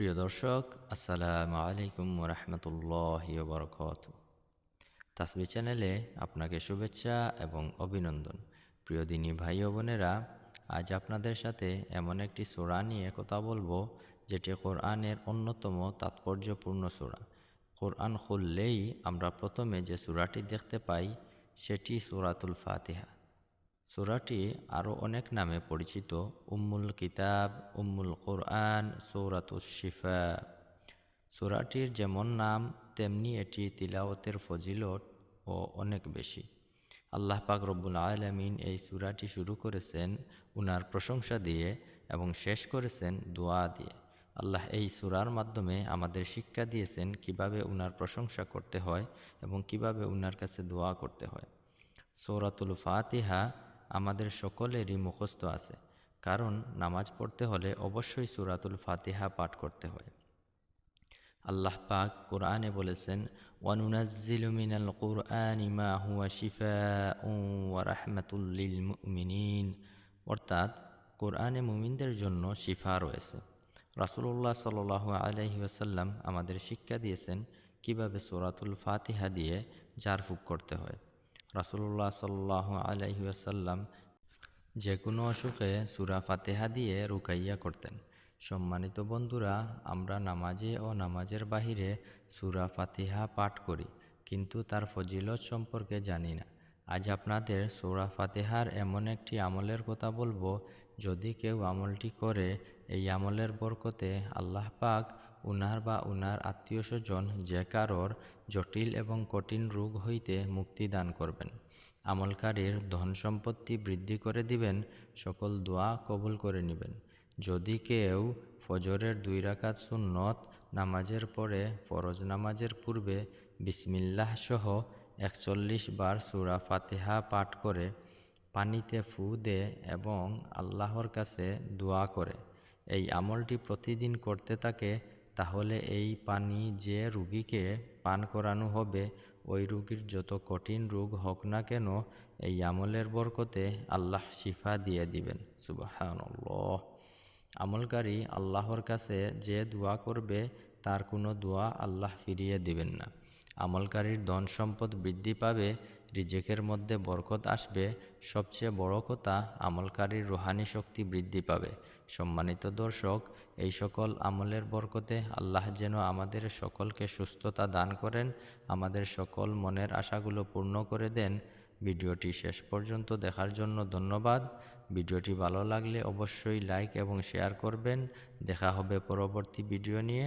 প্রিয় দর্শক, আসসালামু আলাইকুম রহমতুল্লাহ বরকত তাসবি চ্যানেলে আপনাকে শুভেচ্ছা এবং অভিনন্দন। প্রিয় দিনী ভাই ও বোনেরা, আজ আপনাদের সাথে এমন একটি সোরা নিয়ে কথা বলব, যেটি কোরআনের অন্যতম তাৎপর্যপূর্ণ সোরা। কোরআন খুললেই আমরা প্রথমে যে সুরাটি দেখতে পাই, সেটি সুরাতুল ফাতিহা। সুরাটি আরও অনেক নামে পরিচিত। উম্মুল কিতাব, উম্মুল কোরআন সৌরাতুল শিফা। সুরাটির যেমন নাম, তেমনি এটি তিলাওয়াতের ফজিলত ও অনেক বেশি। আল্লাহ পাক রব্বুল আলমিন এই সুরাটি শুরু করেছেন উনার প্রশংসা দিয়ে এবং শেষ করেছেন দোয়া দিয়ে। আল্লাহ এই সুরার মাধ্যমে আমাদের শিক্ষা দিয়েছেন কীভাবে উনার প্রশংসা করতে হয় এবং কীভাবে উনার কাছে দোয়া করতে হয়। সৌরাতুল ফাতিহা আমাদের সকলেরই মুখস্থ আছে, কারণ নামাজ পড়তে হলে অবশ্যই সুরাতুল ফাতিহা পাঠ করতে হয়। আল্লাহ পাক কোরআনে বলেছেন, ওয়ানুনাজ্জিলু মিনাল কুরআনি মা হুয়া শিফাউন ওয়া রাহমাতুল লিল মুমিনিন। অর্থাৎ কোরআনে মুমিনদের জন্য শিফা রয়েছে। রাসূলুল্লাহ সাল্লাল্লাহু আলাইহি ওয়াসাল্লাম আমাদের শিক্ষা দিয়েছেন, কীভাবে সূরাতুল ফাতিহা দিয়ে জারফুক করতে হয়। রাসূলুল্লাহ সাল্লাল্লাহু আলাইহি ওয়াসাল্লাম যে কোনো অসুখে সুরা ফাতেহা দিয়ে রুকাইয়া করতেন। সম্মানিত বন্ধুরা, আমরা নামাজে ও নামাজের বাহিরে সুরা ফাতিহা পাঠ করি, কিন্তু তার ফজিলত সম্পর্কে জানি না। আজ আপনাদের সুরা ফাতেহার এমন একটি আমলের কথা বলব, যদি কেউ আমলটি করে, এই আমলের বরকতে আল্লাহ পাক উনার বা উনার আত্মীয় স্বজন যে কারোর জটিল এবং কঠিন রোগ হইতে মুক্তি দান করবেন। আমলকারীর ধন সম্পত্তি বৃদ্ধি করে দিবেন, সকল দোয়া কবুল করে নেবেন। যদি কেউ ফজরের দুই রাকাত সুন্নত নামাজের পরে ফরজ নামাজের পূর্বে বিসমিল্লাহ সহ একচল্লিশ বার সুরা ফাতেহা পাঠ করে পানিতে ফু দে এবং আল্লাহর কাছে দোয়া করে। এই আমলটি প্রতিদিন করতে থাকে তাহলে এই পানি যে রুগীকে পান করানো হবে, ওই রুগীর যত কঠিন রোগ হোক না কেন, এই আমলের বরকতে আল্লাহ শিফা দিয়ে দিবেন। সুবাহ আমলকারী আল্লাহর কাছে যে দোয়া করবে, তার কোনো দোয়া আল্লাহ ফিরিয়ে দিবেন না। আমলকারীর ধন সম্পদ বৃদ্ধি পাবে, রিজেকের মধ্যে বরকত আসবে, সবচেয়ে বড় কথা আমলকারীর রোহানি শক্তি বৃদ্ধি পাবে। সম্মানিত দর্শক, এই সকল আমলের বরকতে আল্লাহ যেন আমাদের সকলকে সুস্থতা দান করেন, আমাদের সকল মনের আশাগুলো পূর্ণ করে দেন। ভিডিওটি শেষ পর্যন্ত দেখার জন্য ধন্যবাদ। ভিডিওটি ভালো লাগলে অবশ্যই লাইক এবং শেয়ার করবেন। দেখা হবে পরবর্তী ভিডিও নিয়ে।